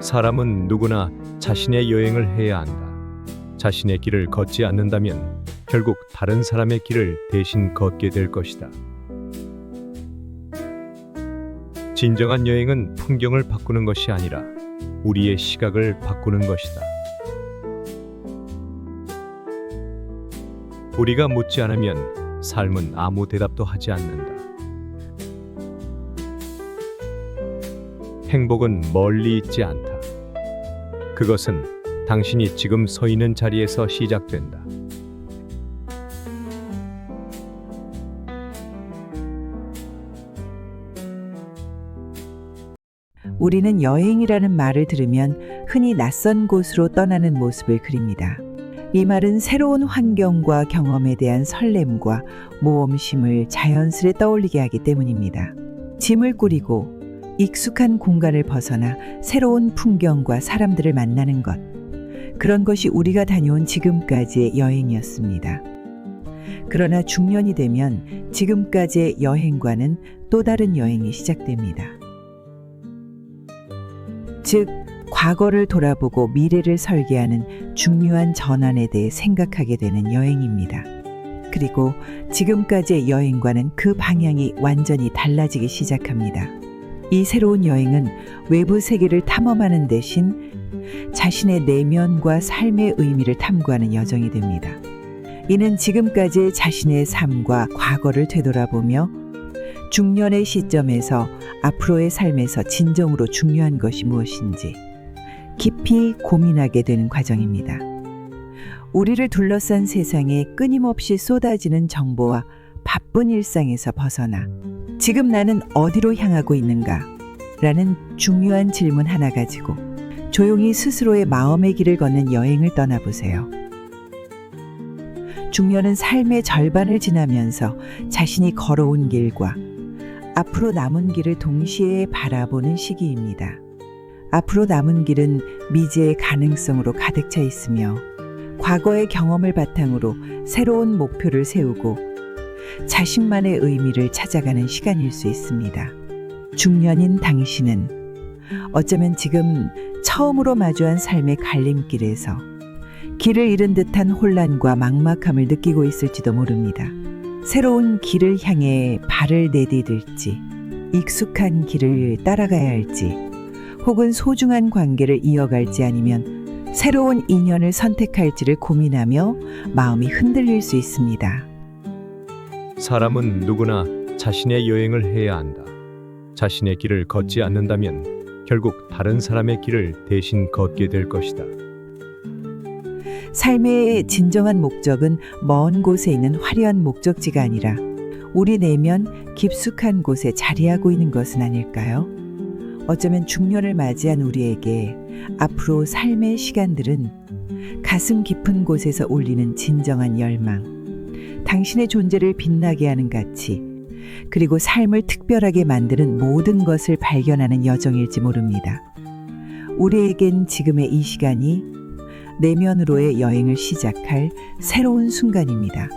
사람은 누구나 자신의 여행을 해야 한다. 자신의 길을 걷지 않는다면 결국 다른 사람의 길을 대신 걷게 될 것이다. 진정한 여행은 풍경을 바꾸는 것이 아니라 우리의 시각을 바꾸는 것이다. 우리가 묻지 않으면 삶은 아무 대답도 하지 않는다. 행복은 멀리 있지 않다. 그것은 당신이 지금 서 있는 자리에서 시작된다. 우리는 여행이라는 말을 들으면 흔히 낯선 곳으로 떠나는 모습을 그립니다. 이 말은 새로운 환경과 경험에 대한 설렘과 모험심을 자연스레 떠올리게 하기 때문입니다. 짐을 꾸리고 익숙한 공간을 벗어나 새로운 풍경과 사람들을 만나는 것. 그런 것이 우리가 다녀온 지금까지의 여행이었습니다. 그러나 중년이 되면 지금까지의 여행과는 또 다른 여행이 시작됩니다. 즉, 과거를 돌아보고 미래를 설계하는 중요한 전환에 대해 생각하게 되는 여행입니다. 그리고 지금까지의 여행과는 그 방향이 완전히 달라지기 시작합니다. 이 새로운 여행은 외부 세계를 탐험하는 대신 자신의 내면과 삶의 의미를 탐구하는 여정이 됩니다. 이는 지금까지의 자신의 삶과 과거를 되돌아보며 중년의 시점에서 앞으로의 삶에서 진정으로 중요한 것이 무엇인지 깊이 고민하게 되는 과정입니다. 우리를 둘러싼 세상에 끊임없이 쏟아지는 정보와 바쁜 일상에서 벗어나 지금 나는 어디로 향하고 있는가? 라는 중요한 질문 하나 가지고 조용히 스스로의 마음의 길을 걷는 여행을 떠나보세요. 중년은 삶의 절반을 지나면서 자신이 걸어온 길과 앞으로 남은 길을 동시에 바라보는 시기입니다. 앞으로 남은 길은 미지의 가능성으로 가득 차 있으며 과거의 경험을 바탕으로 새로운 목표를 세우고 자신만의 의미를 찾아가는 시간일 수 있습니다. 중년인 당신은 어쩌면 지금 처음으로 마주한 삶의 갈림길에서 길을 잃은 듯한 혼란과 막막함을 느끼고 있을지도 모릅니다. 새로운 길을 향해 발을 내디딜지, 익숙한 길을 따라가야 할지, 혹은 소중한 관계를 이어갈지 아니면 새로운 인연을 선택할지를 고민하며 마음이 흔들릴 수 있습니다. 사람은 누구나 자신의 여행을 해야 한다. 자신의 길을 걷지 않는다면 결국 다른 사람의 길을 대신 걷게 될 것이다. 삶의 진정한 목적은 먼 곳에 있는 화려한 목적지가 아니라 우리 내면 깊숙한 곳에 자리하고 있는 것은 아닐까요? 어쩌면 중년을 맞이한 우리에게 앞으로 삶의 시간들은 가슴 깊은 곳에서 울리는 진정한 열망, 당신의 존재를 빛나게 하는 가치, 그리고 삶을 특별하게 만드는 모든 것을 발견하는 여정일지 모릅니다. 우리에겐 지금의 이 시간이 내면으로의 여행을 시작할 새로운 순간입니다.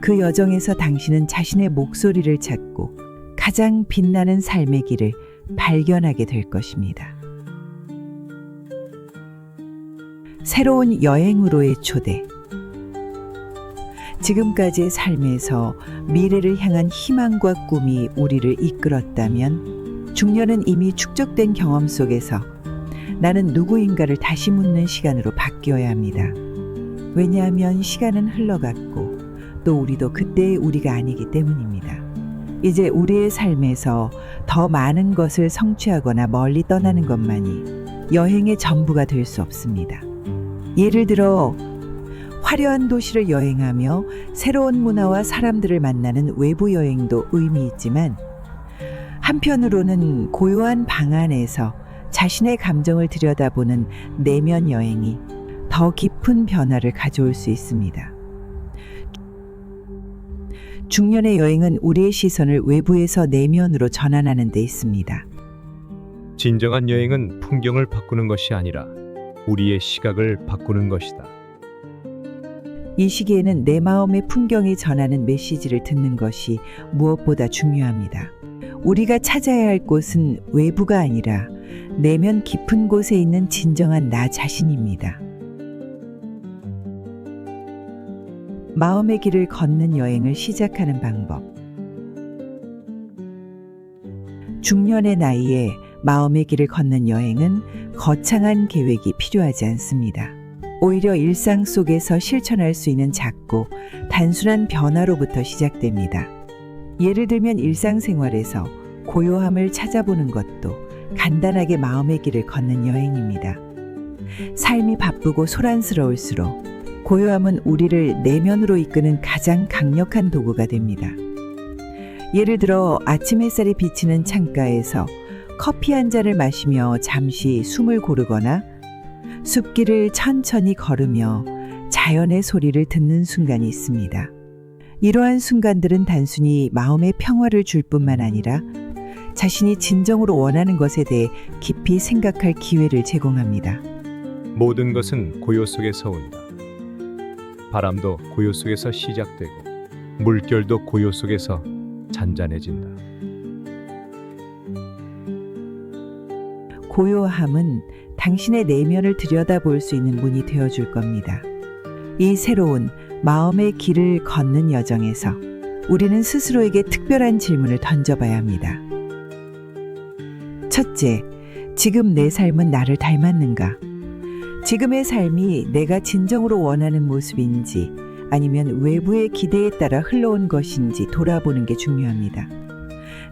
그 여정에서 당신은 자신의 목소리를 찾고 가장 빛나는 삶의 길을 발견하게 될 것입니다. 새로운 여행으로의 초대. 지금까지의 삶에서 미래를 향한 희망과 꿈이 우리를 이끌었다면 중년은 이미 축적된 경험 속에서 나는 누구인가를 다시 묻는 시간으로 바뀌어야 합니다. 왜냐하면 시간은 흘러갔고 또 우리도 그때의 우리가 아니기 때문입니다. 이제 우리의 삶에서 더 많은 것을 성취하거나 멀리 떠나는 것만이 여행의 전부가 될 수 없습니다. 예를 들어 화려한 도시를 여행하며 새로운 문화와 사람들을 만나는 외부 여행도 의미 있지만 한편으로는 고요한 방 안에서 자신의 감정을 들여다보는 내면 여행이 더 깊은 변화를 가져올 수 있습니다. 중년의 여행은 우리의 시선을 외부에서 내면으로 전환하는 데 있습니다. 진정한 여행은 풍경을 바꾸는 것이 아니라 우리의 시각을 바꾸는 것이다. 이 시기에는 내 마음의 풍경이 전하는 메시지를 듣는 것이 무엇보다 중요합니다. 우리가 찾아야 할 곳은 외부가 아니라 내면 깊은 곳에 있는 진정한 나 자신입니다. 마음의 길을 걷는 여행을 시작하는 방법. 중년의 나이에 마음의 길을 걷는 여행은 거창한 계획이 필요하지 않습니다. 오히려 일상 속에서 실천할 수 있는 작고 단순한 변화로부터 시작됩니다. 예를 들면 일상생활에서 고요함을 찾아보는 것도 간단하게 마음의 길을 걷는 여행입니다. 삶이 바쁘고 소란스러울수록 고요함은 우리를 내면으로 이끄는 가장 강력한 도구가 됩니다. 예를 들어 아침 햇살이 비치는 창가에서 커피 한 잔을 마시며 잠시 숨을 고르거나 숲길을 천천히 걸으며 자연의 소리를 듣는 순간이 있습니다. 이러한 순간들은 단순히 마음의 평화를 줄 뿐만 아니라 자신이 진정으로 원하는 것에 대해 깊이 생각할 기회를 제공합니다. 모든 것은 고요 속에서 온다. 바람도 고요 속에서 시작되고 물결도 고요 속에서 잔잔해진다. 고요함은 당신의 내면을 들여다볼 수 있는 문이 되어 줄 겁니다. 이 새로운 마음의 길을 걷는 여정에서 우리는 스스로에게 특별한 질문을 던져봐야 합니다. 첫째, 지금 내 삶은 나를 닮았는가? 지금의 삶이 내가 진정으로 원하는 모습인지 아니면 외부의 기대에 따라 흘러온 것인지 돌아보는 게 중요합니다.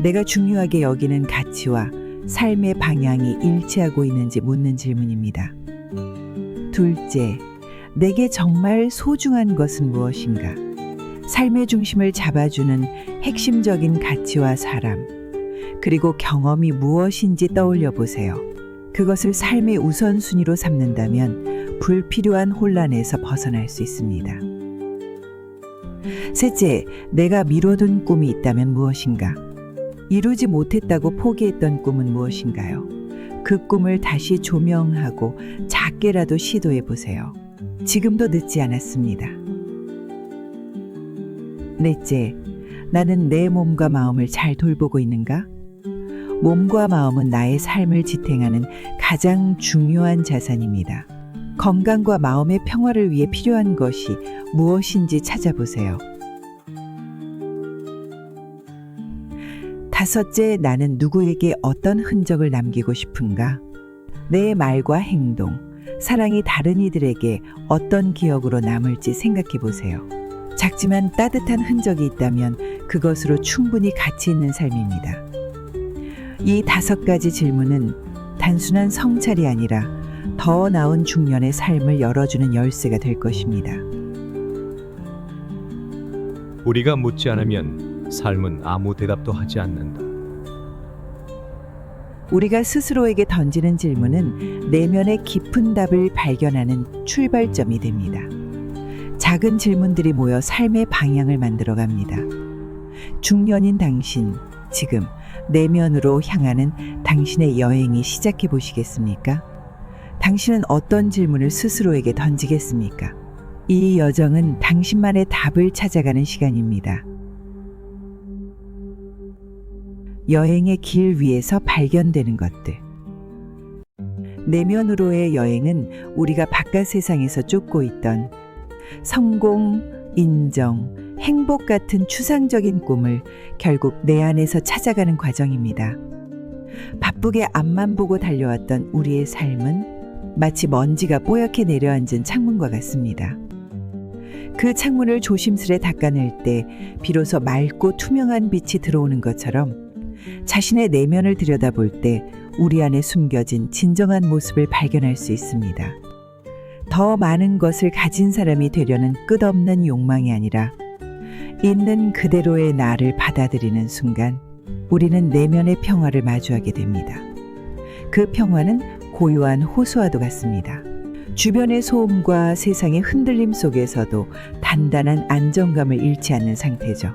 내가 중요하게 여기는 가치와 삶의 방향이 일치하고 있는지 묻는 질문입니다. 둘째, 내게 정말 소중한 것은 무엇인가? 삶의 중심을 잡아주는 핵심적인 가치와 사람, 그리고 경험이 무엇인지 떠올려 보세요. 그것을 삶의 우선순위로 삼는다면 불필요한 혼란에서 벗어날 수 있습니다. 셋째, 내가 미뤄둔 꿈이 있다면 무엇인가? 이루지 못했다고 포기했던 꿈은 무엇인가요? 그 꿈을 다시 조명하고 작게라도 시도해 보세요. 지금도 늦지 않았습니다. 넷째, 나는 내 몸과 마음을 잘 돌보고 있는가? 몸과 마음은 나의 삶을 지탱하는 가장 중요한 자산입니다. 건강과 마음의 평화를 위해 필요한 것이 무엇인지 찾아보세요. 다섯째, 나는 누구에게 어떤 흔적을 남기고 싶은가? 내 말과 행동, 사랑이 다른 이들에게 어떤 기억으로 남을지 생각해 보세요. 작지만 따뜻한 흔적이 있다면 그것으로 충분히 가치 있는 삶입니다. 이 다섯 가지 질문은 단순한 성찰이 아니라 더 나은 중년의 삶을 열어주는 열쇠가 될 것입니다. 우리가 묻지 않으면 삶은 아무 대답도 하지 않는다. 우리가 스스로에게 던지는 질문은 내면의 깊은 답을 발견하는 출발점이 됩니다. 작은 질문들이 모여 삶의 방향을 만들어 갑니다. 중년인 당신, 지금 내면으로 향하는 당신의 여행이 시작해 보시겠습니까? 당신은 어떤 질문을 스스로에게 던지겠습니까? 이 여정은 당신만의 답을 찾아가는 시간입니다. 여행의 길 위에서 발견되는 것들. 내면으로의 여행은 우리가 바깥 세상에서 쫓고 있던 성공, 인정, 행복 같은 추상적인 꿈을 결국 내 안에서 찾아가는 과정입니다. 바쁘게 앞만 보고 달려왔던 우리의 삶은 마치 먼지가 뽀얗게 내려앉은 창문과 같습니다. 그 창문을 조심스레 닦아낼 때 비로소 맑고 투명한 빛이 들어오는 것처럼 자신의 내면을 들여다볼 때 우리 안에 숨겨진 진정한 모습을 발견할 수 있습니다. 더 많은 것을 가진 사람이 되려는 끝없는 욕망이 아니라 있는 그대로의 나를 받아들이는 순간 우리는 내면의 평화를 마주하게 됩니다. 그 평화는 고요한 호수와도 같습니다. 주변의 소음과 세상의 흔들림 속에서도 단단한 안정감을 잃지 않는 상태죠.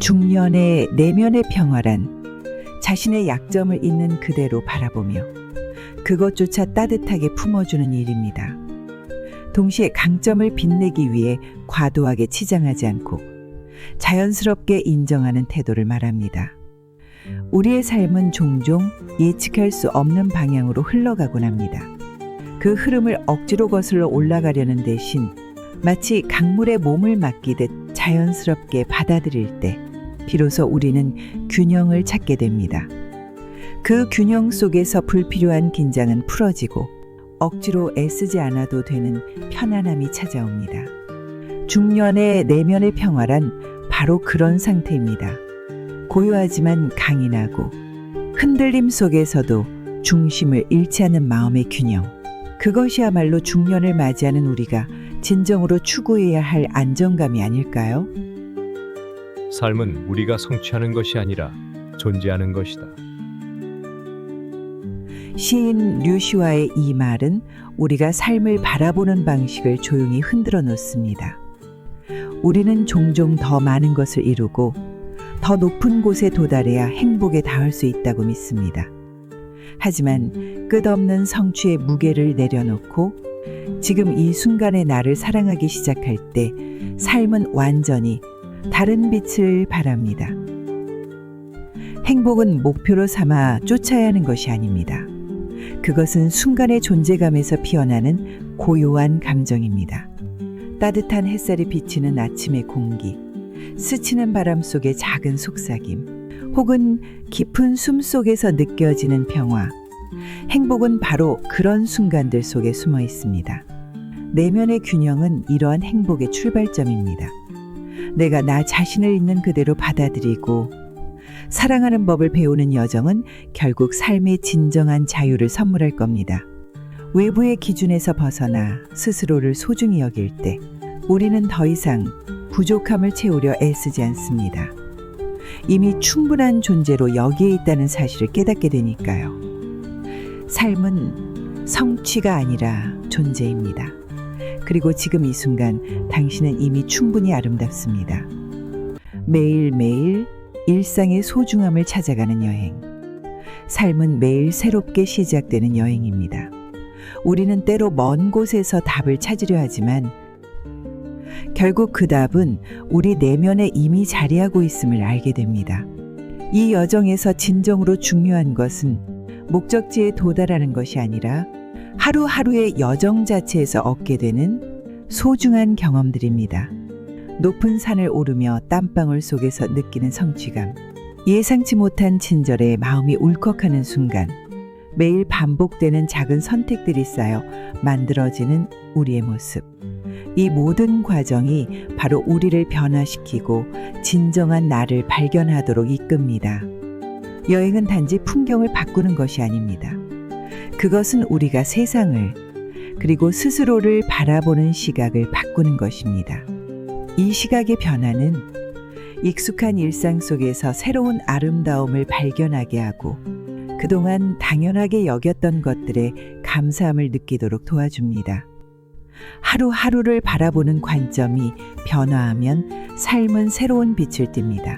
중년의 내면의 평화란 자신의 약점을 있는 그대로 바라보며 그것조차 따뜻하게 품어주는 일입니다. 동시에 강점을 빛내기 위해 과도하게 치장하지 않고 자연스럽게 인정하는 태도를 말합니다. 우리의 삶은 종종 예측할 수 없는 방향으로 흘러가곤 합니다. 그 흐름을 억지로 거슬러 올라가려는 대신 마치 강물에 몸을 맡기듯 자연스럽게 받아들일 때 비로소 우리는 균형을 찾게 됩니다. 그 균형 속에서 불필요한 긴장은 풀어지고 억지로 애쓰지 않아도 되는 편안함이 찾아옵니다. 중년의 내면의 평화란 바로 그런 상태입니다. 고요하지만 강인하고 흔들림 속에서도 중심을 잃지 않는 마음의 균형. 그것이야말로 중년을 맞이하는 우리가 진정으로 추구해야 할 안정감이 아닐까요? 삶은 우리가 성취하는 것이 아니라 존재하는 것이다. 시인 류시와의 이 말은 우리가 삶을 바라보는 방식을 조용히 흔들어 놓습니다. 우리는 종종 더 많은 것을 이루고 더 높은 곳에 도달해야 행복에 닿을 수 있다고 믿습니다. 하지만 끝없는 성취의 무게를 내려놓고 지금 이 순간의 나를 사랑하기 시작할 때 삶은 완전히 다른 빛을 발합니다. 행복은 목표로 삼아 쫓아야 하는 것이 아닙니다. 그것은 순간의 존재감에서 피어나는 고요한 감정입니다. 따뜻한 햇살이 비치는 아침의 공기, 스치는 바람 속의 작은 속삭임, 혹은 깊은 숨 속에서 느껴지는 평화. 행복은 바로 그런 순간들 속에 숨어 있습니다. 내면의 균형은 이러한 행복의 출발점입니다. 내가 나 자신을 있는 그대로 받아들이고 사랑하는 법을 배우는 여정은 결국 삶의 진정한 자유를 선물할 겁니다. 외부의 기준에서 벗어나 스스로를 소중히 여길 때 우리는 더 이상 부족함을 채우려 애쓰지 않습니다. 이미 충분한 존재로 여기에 있다는 사실을 깨닫게 되니까요. 삶은 성취가 아니라 존재입니다. 그리고 지금 이 순간 당신은 이미 충분히 아름답습니다. 매일매일 일상의 소중함을 찾아가는 여행. 삶은 매일 새롭게 시작되는 여행입니다. 우리는 때로 먼 곳에서 답을 찾으려 하지만 결국 그 답은 우리 내면에 이미 자리하고 있음을 알게 됩니다. 이 여정에서 진정으로 중요한 것은 목적지에 도달하는 것이 아니라 하루하루의 여정 자체에서 얻게 되는 소중한 경험들입니다. 높은 산을 오르며 땀방울 속에서 느끼는 성취감, 예상치 못한 친절에 마음이 울컥하는 순간, 매일 반복되는 작은 선택들이 쌓여 만들어지는 우리의 모습. 이 모든 과정이 바로 우리를 변화시키고 진정한 나를 발견하도록 이끕니다. 여행은 단지 풍경을 바꾸는 것이 아닙니다. 그것은 우리가 세상을 그리고 스스로를 바라보는 시각을 바꾸는 것입니다. 이 시각의 변화는 익숙한 일상 속에서 새로운 아름다움을 발견하게 하고 그동안 당연하게 여겼던 것들에 감사함을 느끼도록 도와줍니다. 하루하루를 바라보는 관점이 변화하면 삶은 새로운 빛을 띱니다.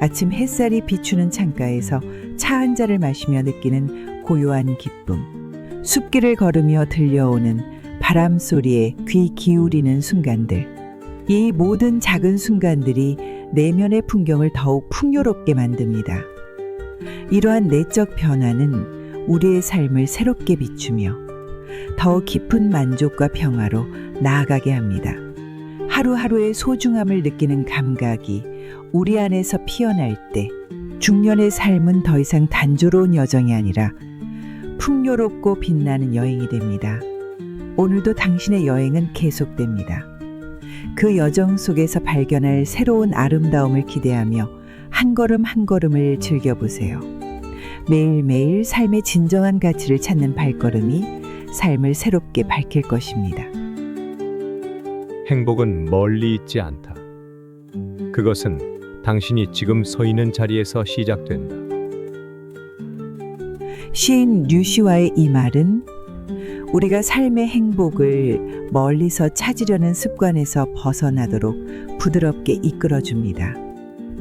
아침 햇살이 비추는 창가에서 차 한 잔을 마시며 느끼는 고요한 기쁨, 숲길을 걸으며 들려오는 바람 소리에 귀 기울이는 순간들. 이 모든 작은 순간들이 내면의 풍경을 더욱 풍요롭게 만듭니다. 이러한 내적 변화는 우리의 삶을 새롭게 비추며 더 깊은 만족과 평화로 나아가게 합니다. 하루하루의 소중함을 느끼는 감각이 우리 안에서 피어날 때 중년의 삶은 더 이상 단조로운 여정이 아니라 풍요롭고 빛나는 여행이 됩니다. 오늘도 당신의 여행은 계속됩니다. 그 여정 속에서 발견할 새로운 아름다움을 기대하며 한 걸음 한 걸음을 즐겨보세요. 매일매일 삶의 진정한 가치를 찾는 발걸음이 삶을 새롭게 밝힐 것입니다. 행복은 멀리 있지 않다. 그것은 당신이 지금 서 있는 자리에서 시작된다. 시인 류시와의 이 말은 우리가 삶의 행복을 멀리서 찾으려는 습관에서 벗어나도록 부드럽게 이끌어 줍니다.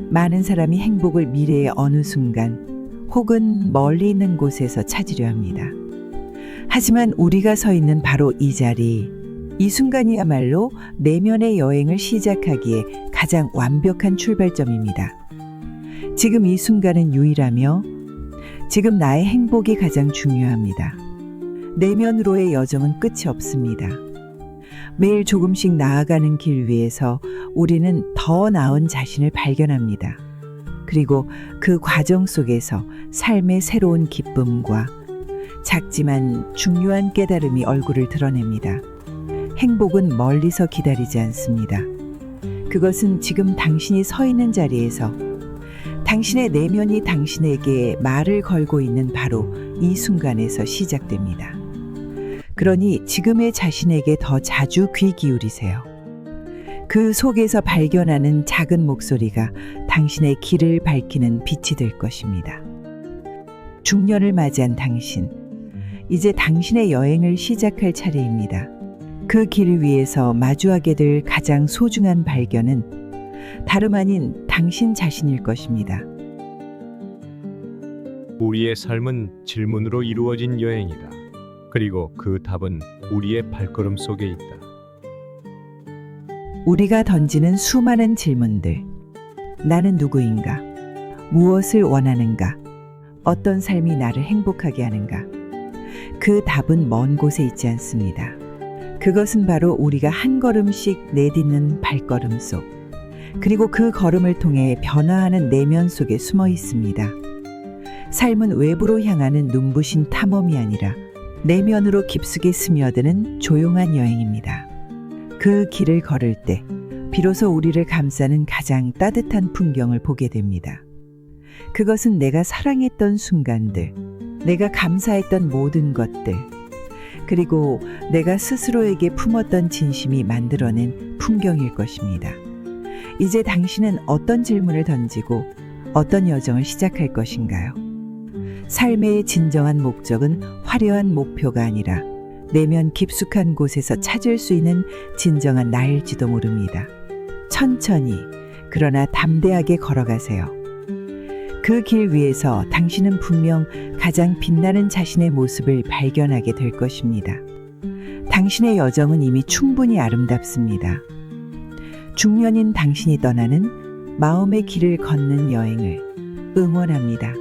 많은 사람이 행복을 미래의 어느 순간 혹은 멀리 있는 곳에서 찾으려 합니다. 하지만 우리가 서 있는 바로 이 자리, 이 순간이야말로 내면의 여행을 시작하기에 가장 완벽한 출발점입니다. 지금 이 순간은 유일하며 지금 나의 행복이 가장 중요합니다. 내면으로의 여정은 끝이 없습니다. 매일 조금씩 나아가는 길 위에서 우리는 더 나은 자신을 발견합니다. 그리고 그 과정 속에서 삶의 새로운 기쁨과 작지만 중요한 깨달음이 얼굴을 드러냅니다. 행복은 멀리서 기다리지 않습니다. 그것은 지금 당신이 서 있는 자리에서 당신의 내면이 당신에게 말을 걸고 있는 바로 이 순간에서 시작됩니다. 그러니 지금의 자신에게 더 자주 귀 기울이세요. 그 속에서 발견하는 작은 목소리가 당신의 길을 밝히는 빛이 될 것입니다. 중년을 맞이한 당신, 이제 당신의 여행을 시작할 차례입니다. 그 길 위에서 마주하게 될 가장 소중한 발견은 다름 아닌 당신 자신일 것입니다. 우리의 삶은 질문으로 이루어진 여행이다. 그리고 그 답은 우리의 발걸음 속에 있다. 우리가 던지는 수많은 질문들. 나는 누구인가? 무엇을 원하는가? 어떤 삶이 나를 행복하게 하는가? 그 답은 먼 곳에 있지 않습니다. 그것은 바로 우리가 한 걸음씩 내딛는 발걸음 속, 그리고 그 걸음을 통해 변화하는 내면 속에 숨어 있습니다. 삶은 외부로 향하는 눈부신 탐험이 아니라 내면으로 깊숙이 스며드는 조용한 여행입니다. 그 길을 걸을 때 비로소 우리를 감싸는 가장 따뜻한 풍경을 보게 됩니다. 그것은 내가 사랑했던 순간들, 내가 감사했던 모든 것들, 그리고 내가 스스로에게 품었던 진심이 만들어낸 풍경일 것입니다. 이제 당신은 어떤 질문을 던지고 어떤 여정을 시작할 것인가요? 삶의 진정한 목적은 화려한 목표가 아니라 내면 깊숙한 곳에서 찾을 수 있는 진정한 나일지도 모릅니다. 천천히, 그러나 담대하게 걸어가세요. 그 길 위에서 당신은 분명 가장 빛나는 자신의 모습을 발견하게 될 것입니다. 당신의 여정은 이미 충분히 아름답습니다. 중년인 당신이 떠나는 마음의 길을 걷는 여행을 응원합니다.